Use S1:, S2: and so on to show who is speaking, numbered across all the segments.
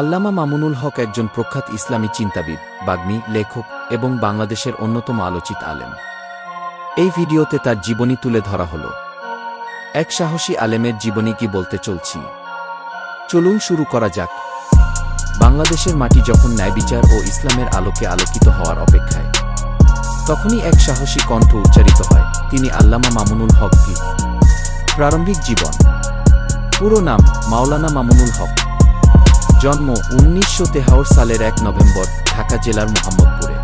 S1: আল্লামা মামুনুল হক একজন প্রখ্যাত ইসলামী চিন্তাবিদ, বাগ্মী, লেখক এবং বাংলাদেশের অন্যতম আলোচিত আলেম। এই ভিডিওতে তার জীবনী তুলে ধরা হল। এক সাহসী আলেমের জীবনী কি বলতে চলছি? চলুন শুরু করা যাক। বাংলাদেশের মাটি যখন ন্যায়বিচার ও ইসলামের আলোকে আলোকিত হওয়ার অপেক্ষায়, তখনই এক সাহসী কণ্ঠ উচ্চারিত হয়, তিনি আল্লামা মামুনুল হক কি? প্রারম্ভিক জীবন। পুরো নাম মাওলানা মামুনুল হক। জন্ম উনিশশো তেহাওর সালের এক নভেম্বর ঢাকা জেলার মোহাম্মদপুরে।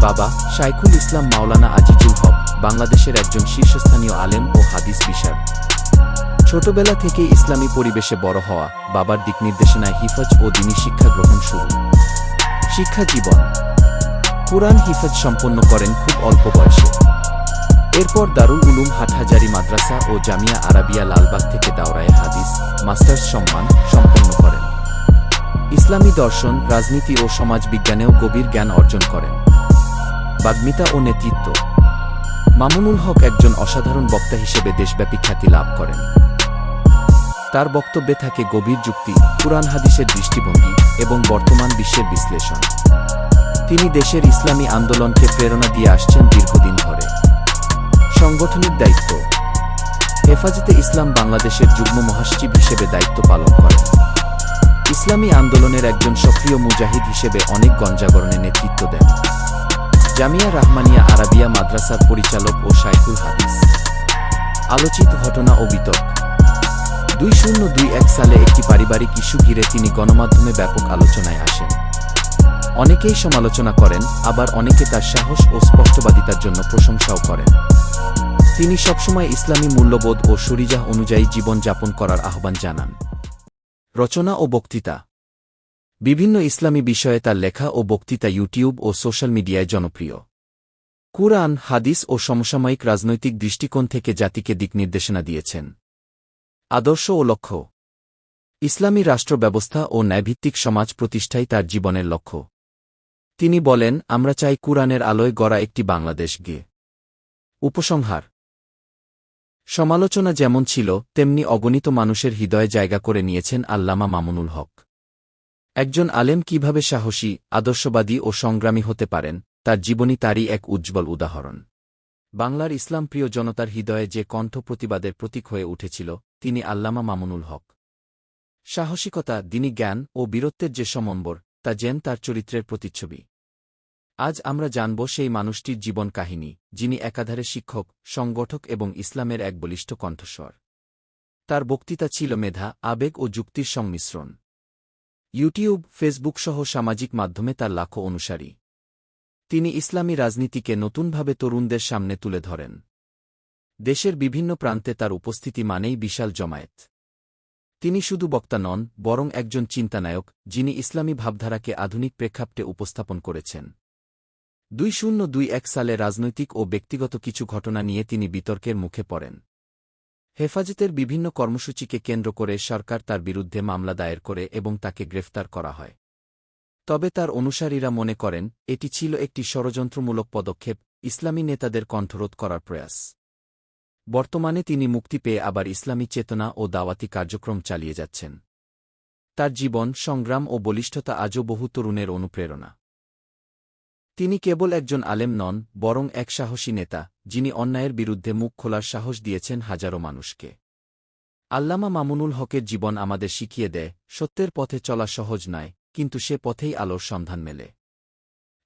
S1: বাবা শাইখুল ইসলাম মাওলানা আজিজুল হক বাংলাদেশের একজন শীর্ষস্থানীয় আলেম ও হাদিস বিশার ছোটবেলা থেকে ইসলামী পরিবেশে বড় হওয়া বাবার দিক নির্দেশনায় হিফজ ও দিনী শিক্ষা গ্রহণ শুরু। শিক্ষা জীবন। কুরআন হিফাজ সম্পন্ন করেন খুব অল্প বয়সে। এরপর দারুল উলুম হাটহাজারি মাদ্রাসা ও জামিয়া আরাবিয়া লালবাগ থেকে দাওরায়ে হাদিস, মাস্টার্স সম্মান ইসলামী দর্শন, রাজনীতি ও সমাজবিজ্ঞানেও গভীর জ্ঞান অর্জন করেন। বাগ্মিতা ও নেতৃত্ব। মামুনুল হক একজন অসাধারণ বক্তা হিসেবে দেশব্যাপী খ্যাতি লাভ করেন। তার বক্তব্যে থাকে গভীর যুক্তি, কুরআন হাদিসের দৃষ্টিভঙ্গি এবং বর্তমান বিশ্বের বিশ্লেষণ। তিনি দেশের ইসলামী আন্দোলনকে প্রেরণা দিয়ে আসছেন দীর্ঘদিন ধরে। সাংগঠনিক দায়িত্ব। হেফাজতে ইসলাম বাংলাদেশের যুগ্ম মহাসচিব হিসেবে দায়িত্ব পালন করেন। ইসলামী আন্দোলনের একজন সক্রিয় মুজাহিদ হিসেবে অনেক গঞ্জাগরণে নেতৃত্ব দেন। জামিয়া রাহমানিয়া আরাবিয়া মাদ্রাসার পরিচালক ও শাইখুল হাদিস। আলোচিত ঘটনা ও বিতর্ক। দুই শূন্য দুই এক সালে একটি পারিবারিক ইস্যু ঘিরে তিনি গণমাধ্যমে ব্যাপক আলোচনায় আসেন। অনেকেই সমালোচনা করেন, আবার অনেকে তার সাহস ও স্পষ্টবাদিতার জন্য প্রশংসাও করেন। তিনি সবসময় ইসলামী মূল্যবোধ ও শরিজাহ অনুযায়ী জীবন যাপন করার আহ্বান জানান। রচনা ও বক্তৃতা। বিভিন্ন ইসলামী বিষয়ে তার লেখা ও বক্তৃতা ইউটিউব ও সোশ্যাল মিডিয়ায় জনপ্রিয়। কুরআন, হাদিস ও সমসাময়িক রাজনৈতিক দৃষ্টিকোণ থেকে জাতিকে দিক নির্দেশনা দিয়েছেন। আদর্শ ও লক্ষ্য। ইসলামী রাষ্ট্র ব্যবস্থা ও ন্যায়ভিত্তিক সমাজ প্রতিষ্ঠাই তার জীবনের লক্ষ্য। তিনি বলেন, আমরা চাই কুরআনের আলোয় গড়া একটি বাংলাদেশ গে। উপসংহার সমালোচনা যেমন ছিল, তেমনি অগণিত মানুষের হৃদয়ে জায়গা করে নিয়েছেন আল্লামা মামুনুল হক। একজন আলেম কীভাবে সাহসী, আদর্শবাদী ও সংগ্রামী হতে পারেন, তার জীবনী তারই এক উজ্জ্বল উদাহরণ। বাংলার ইসলামপ্রিয় জনতার হৃদয়ে যে কণ্ঠ প্রতিবাদের প্রতীক হয়ে উঠেছিল, তিনি আল্লামা মামুনুল হক। সাহসিকতা, দিনী জ্ঞান ও বীরত্বের যে সমম্বর, তা যেন তার চরিত্রের প্রতিচ্ছবি। আজ আমরা জানব সেই মানুষটির জীবন কাহিনী, যিনি একাধারে শিক্ষক, সংগঠক এবং ইসলামের এক বলিষ্ঠ কণ্ঠস্বর। তার বক্তৃতা ছিল মেধা, আবেগ ও যুক্তির সংমিশ্রণ। ইউটিউব, ফেসবুক সহ সামাজিক মাধ্যমে তার লাখো অনুসারী। তিনি ইসলামী রাজনীতিকে নতুনভাবে তরুণদের সামনে তুলে ধরেন। দেশের বিভিন্ন প্রান্তে তার উপস্থিতি মানেই বিশাল জমায়েত। তিনি শুধু বক্তা নন, বরং একজন চিন্তানায়ক, যিনি ইসলামী ভাবধারাকে আধুনিক প্রেক্ষাপটে উপস্থাপন করেছেন। দুই শূন্য দুই এক সালে রাজনৈতিক ও ব্যক্তিগত কিছু ঘটনা নিয়ে তিনি বিতর্কের মুখে পড়েন। হেফাজতের বিভিন্ন কর্মসূচিকে কেন্দ্র করে সরকার তার বিরুদ্ধে মামলা দায়ের করে এবং তাকে গ্রেফতার করা হয়। তবে তার অনুসারীরা মনে করেন, এটি ছিল একটি ষড়যন্ত্রমূলক পদক্ষেপ, ইসলামী নেতাদের কণ্ঠরোধ করার প্রয়াস। বর্তমানে তিনি মুক্তি পেয়ে আবার ইসলামী চেতনা ও দাওয়াতি কার্যক্রম চালিয়ে যাচ্ছেন। তার জীবন, সংগ্রাম ও বলিষ্ঠতা আজও বহু তরুণের অনুপ্রেরণা। তিনি কেবল একজন আলেম নন, বরং এক সাহসী নেতা, যিনি অন্যায়ের বিরুদ্ধে মুখ খোলার সাহস দিয়েছেন হাজারো মানুষকে। আল্লামা মামুনুল হকের জীবন আমাদের শিখিয়ে দেয়, সত্যের পথে চলা সহজ নয়, কিন্তু সে পথেই আলোর সন্ধান মেলে।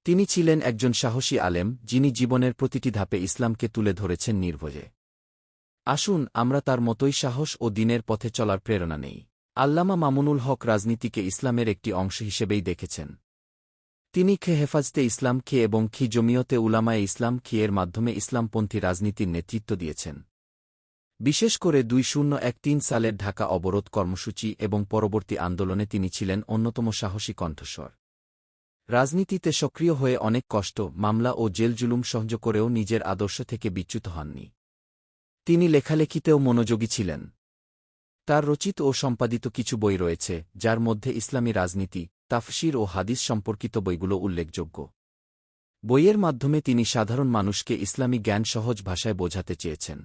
S1: তিনি ছিলেন একজন সাহসী আলেম, যিনি জীবনের প্রতিটি ধাপে ইসলামকে তুলে ধরেছেন নির্ভয়ে। আসুন, আমরা তার মতোই সাহস ও দিনের পথে চলার প্রেরণা নেই। আল্লামা মামুনুল হক রাজনীতিকে ইসলামের একটি অংশ হিসেবেই দেখেছেন। তিনি খে হেফাজতে ইসলাম খে এবং খি জমিয়তে উলামায়ে ইসলাম খি এর মাধ্যমে ইসলামপন্থী রাজনীতির নেতৃত্ব দিয়েছেন। বিশেষ করে দুই শূন্য এক তিন সালের ঢাকা অবরোধ কর্মসূচি এবং পরবর্তী আন্দোলনে তিনি ছিলেন অন্যতম সাহসী কণ্ঠস্বর। রাজনীতিতে সক্রিয় হয়ে অনেক কষ্ট, মামলা ও জেলজুলুম সহ্য করেও নিজের আদর্শ থেকে বিচ্যুত হননি। তিনি লেখালেখিতেও মনোযোগী ছিলেন। তার রচিত ও সম্পাদিত কিছু বই রয়েছে, যার মধ্যে ইসলামী রাজনীতি তাফসির ও হাদিস সম্পর্কিত বইগুলো উল্লেখযোগ্য। বইয়ের মাধ্যমে তিনি সাধারণ মানুষকে ইসলামী জ্ঞান সহজ ভাষায় বোঝাতে চেয়েছেন।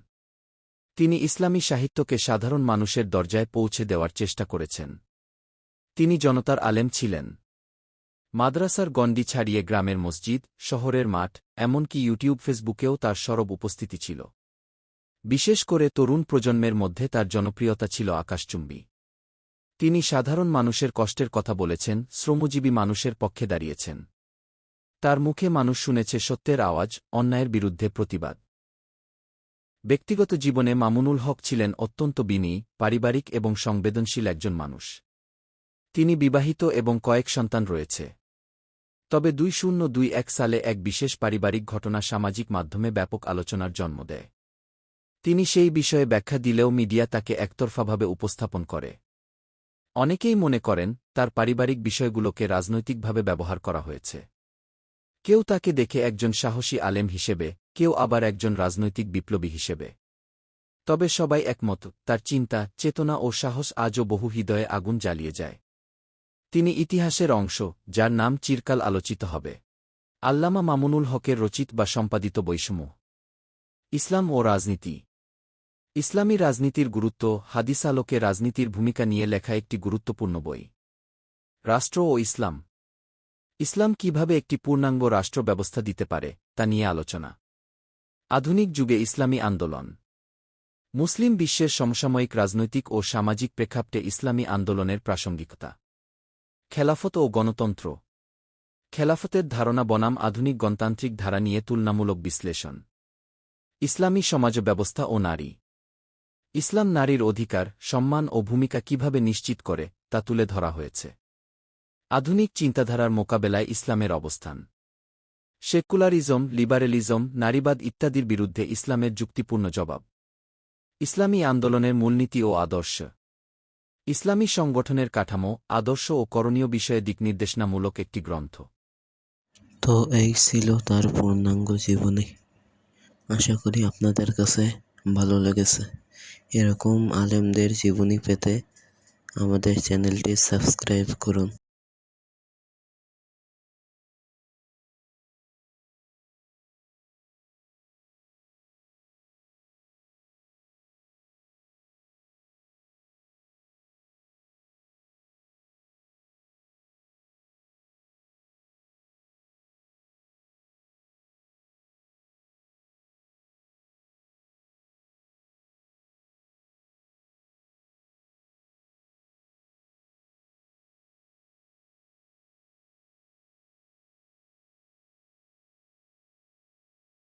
S1: তিনি ইসলামী সাহিত্যকে সাধারণ মানুষের দরজায় পৌঁছে দেওয়ার চেষ্টা করেছেন। তিনি জনতার আলেম ছিলেন। মাদ্রাসার গণ্ডি ছাড়িয়ে গ্রামের মসজিদ, শহরের মাঠ, এমনকি ইউটিউব, ফেসবুকেও তার সরব উপস্থিতি ছিল। বিশেষ করে তরুণ প্রজন্মের মধ্যে তার জনপ্রিয়তা ছিল আকাশচুম্বী। তিনি সাধারণ মানুষের কষ্টের কথা বলেছেন, শ্রমজীবী মানুষের পক্ষে দাঁড়িয়েছেন। তার মুখে মানুষ শুনেছে সত্যের আওয়াজ, অন্যায়ের বিরুদ্ধে প্রতিবাদ। ব্যক্তিগত জীবনে মামুনুল হক ছিলেন অত্যন্ত বিনী পারিবারিক এবং সংবেদনশীল একজন মানুষ। তিনি বিবাহিত এবং কয়েক সন্তান রয়েছে। তবে দুই শূন্য দুই এক সালে এক বিশেষ পারিবারিক ঘটনা সামাজিক মাধ্যমে ব্যাপক আলোচনার জন্ম দেয়। তিনি সেই বিষয়ে ব্যাখ্যা দিলেও মিডিয়া তাকে একতরফাভাবে উপস্থাপন করে। অনেকেই মনে করেন, তার পারিবারিক বিষয়গুলোকে রাজনৈতিকভাবে ব্যবহার করা হয়েছে। কেউ তাকে দেখে একজন সাহসী আলেম হিসেবে, কেউ আবার একজন রাজনৈতিক বিপ্লবী হিসেবে। তবে সবাই একমত, তার চিন্তা, চেতনা ও সাহস আজও বহু হৃদয়ে আগুন জ্বালিয়ে যায়। তিনি ইতিহাসের অংশ, যার নাম চিরকাল আলোচিত হবে। আল্লামা মামুনুল হকের রচিত বা সম্পাদিত বৈষম্য ইসলাম ও রাজনীতি। ইসলামী রাজনীতির গুরুত্ব হাদিস আলোকে রাজনীতির ভূমিকা নিয়ে লেখা একটি গুরুত্বপূর্ণ বই। রাষ্ট্র ও ইসলাম। ইসলাম কীভাবে একটি পূর্ণাঙ্গ রাষ্ট্র ব্যবস্থা দিতে পারে, তা নিয়ে আলোচনা। আধুনিক যুগে ইসলামী আন্দোলন। মুসলিম বিশ্বের সমসাময়িক রাজনৈতিক ও সামাজিক প্রেক্ষাপটে ইসলামী আন্দোলনের প্রাসঙ্গিকতা। খেলাফত ও গণতন্ত্র। খেলাফতের ধারণা বনাম আধুনিক গণতান্ত্রিক ধারা নিয়ে তুলনামূলক বিশ্লেষণ। ইসলামী সমাজ ব্যবস্থা ও নারী। ইসলাম নারীর অধিকার, সম্মান ও ভূমিকা কীভাবে নিশ্চিত করে, তা তুলে ধরা হয়েছে। আধুনিক চিন্তাধারার মোকাবেলায় ইসলামের অবস্থান। সেকুলারিজম, লিবারেলিজম, নারীবাদ ইত্যাদির বিরুদ্ধে ইসলামের যুক্তিপূর্ণ জবাব। ইসলামী আন্দোলনের মূলনীতি ও আদর্শ। ইসলামী সংগঠনের কাঠামো, আদর্শ ও করণীয় বিষয়ে দিকনির্দেশনামূলক একটি গ্রন্থ।
S2: তো এই ছিল তার পূর্ণাঙ্গ জীবনী। আশা করি আপনাদের কাছে ভালো লেগেছে। এরকম আলেমদের জীবনী পেতে আমাদের চ্যানেলটি সাবস্ক্রাইব করুন।